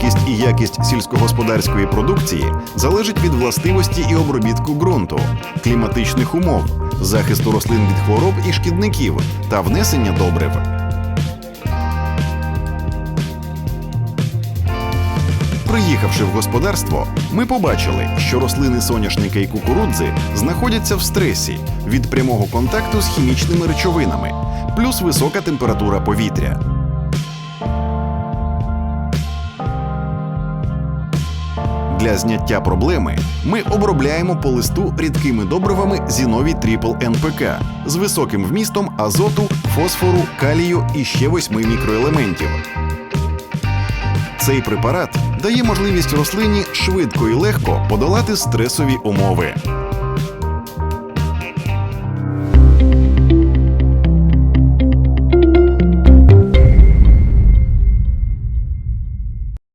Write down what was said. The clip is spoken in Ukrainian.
кількість і якість сільськогосподарської продукції залежить від властивості і обробітку ґрунту, кліматичних умов, захисту рослин від хвороб і шкідників та внесення добрив. Приїхавши в господарство, ми побачили, що рослини соняшника і кукурудзи знаходяться в стресі від прямого контакту з хімічними речовинами, плюс висока температура повітря. Для зняття проблеми ми обробляємо по листу рідкими добривами Зінові Тріпл НПК з високим вмістом азоту, фосфору, калію і ще восьми мікроелементів. Цей препарат дає можливість рослині швидко і легко подолати стресові умови.